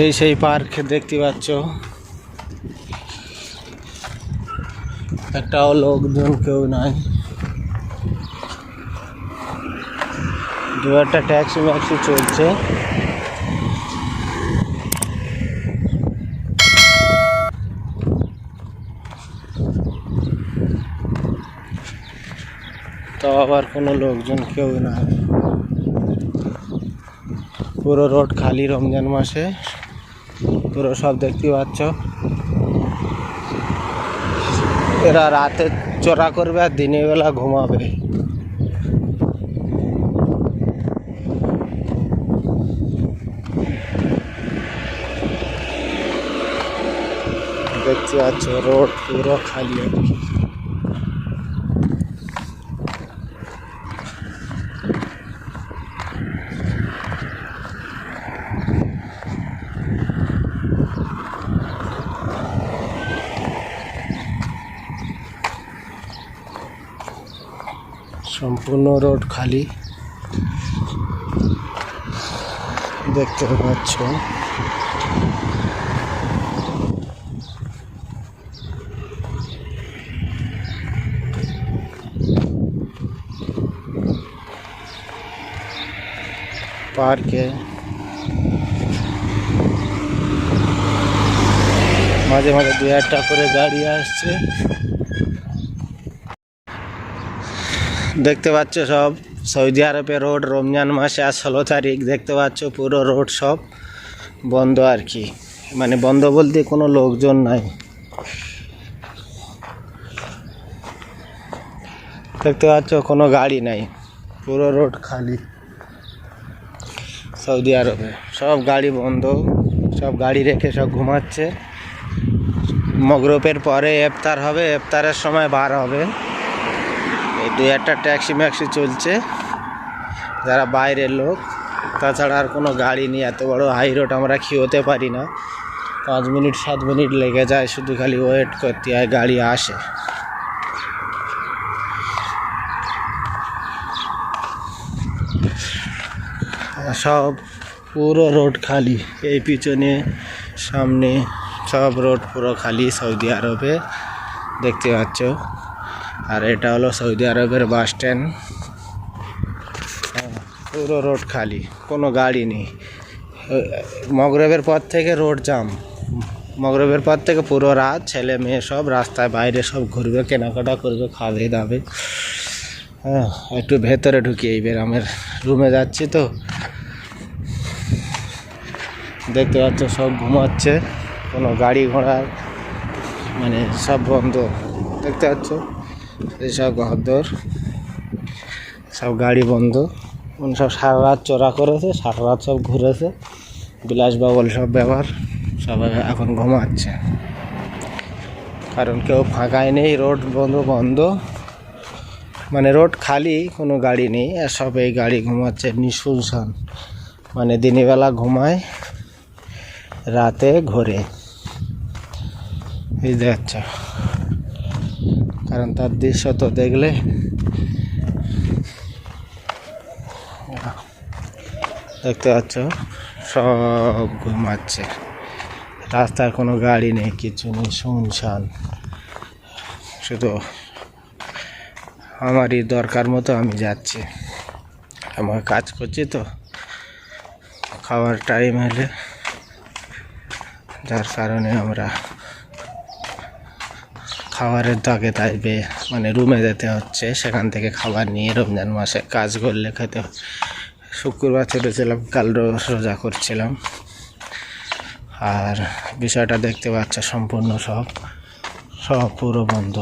এই সেই পার্ক দেখতে পাচ্ছ। একটাও লোকজন কেউ নাই। দু একটা ট্যাক্সি ম্যাক্সি চলছে। তো আবার কোনো লোকজন কেউ নাই। পুরো রোড খালি রমজান মাসে। পুরো সব দেখতে পাচ্ছ। এরা রাতে চোরা করবে আর দিনের বেলা ঘুমাবে। দেখতে পাচ্ছ রোড পুরো খালি আর সম্পূর্ণ রোড খালি। দেখতে পাচ্ছ। পার্কে মাঝে মাঝে দু একটা করে গাড়ি আসছে। দেখতে পাচ্ছ সব সৌদি আরবে রোড, রমজান মাসে আর ষোলো তারিখ, দেখতে পাচ্ছ পুরো রোড সব বন্ধ আর কি। মানে বন্ধ বলতে কোনো লোকজন নাই। দেখতে পাচ্ছ কোনো গাড়ি নাই, পুরো রোড খালি। সৌদি আরবে সব গাড়ি বন্ধ, সব গাড়ি রেখে সব ঘুমাচ্ছে। মগরবের পরে এফতার হবে, এফতারের সময় বার হবে। এই দু একটা ট্যাক্সি ম্যাক্সি চলছে। যারা বাইরের লোক, তাছাড়া আর কোনো গাড়ি নেই এত বড় হাই রোড আমরা খেতে পারি না। পাঁচ মিনিট, সাত মিনিট লেগে যায়, শুধু খালি ওয়েট করতে হয়, গাড়ি আসে। সব পুরো রোড খালি। এই পিছনে, সামনে সব রোড পুরো খালি সৌদি আরবে। দেখতে পাচ্ছ? আর এটা হলো সৌদি আরবের বাস স্ট্যান্ড। হ্যাঁ, পুরো রোড খালি কোনো গাড়ি নেই। মগরবের পর থেকে রোড জাম। মগরবের পর থেকে পুরো রাত ছেলে মেয়ে সব রাস্তায় বাইরে সব ঘুরবে কেনাকাটা করবে খাবে দাবে। হ্যাঁ একটু ভেতরে ঢুকি এই আমার রুমে যাচ্ছি তো। দেখতে পাচ্ছ সব ঘুমাচ্ছে কোনো গাড়ি ঘোড়া মানে সব বন্ধ। দেখতে পাচ্ছ? এইসব ঘরদোর, সব গাড়ি বন্ধ। উনি সব সারা রাত চড়া করেছে, সারা রাত সব ঘুরেছে। বিলাসবাবল সব ব্যবহার, সবাই এখন ঘুমাচ্ছে। কারণ কেউ ফাঁকায় নেই, রোড বন্ধ বন্ধ। মানে রোড খালি, কোনো গাড়ি নেই, আর সব এই গাড়ি ঘুমাচ্ছে নিঃশুনশান মানে দিনের বেলা ঘুমায়, রাতে ঘোরে। এই যাচ্ছে কারণ তার দৃশ্য তো দেখলে। দেখতে পাচ্ছ, সব ঘুমাচ্ছে। রাস্তার কোনো গাড়ি নেই, কিছু নেই, শুনশান। শুধু আমারই দরকার মতো আমি যাচ্ছি। আমার কাজ করছি তো। খাওয়ার টাইম হলে যার কারণে আমরা খাবারের দাগে তাইবে মানে রুমে যেতে হচ্ছে, সেখান থেকে খাবার নিয়ে রমজান মাসে কাজ করলে খেতে। শুক্রবার ছেড়েছিলাম কাল রোজা করছিলাম আর বিষয়টা দেখতে পাচ্ছ, সম্পূর্ণ সব সব পুরো বন্ধ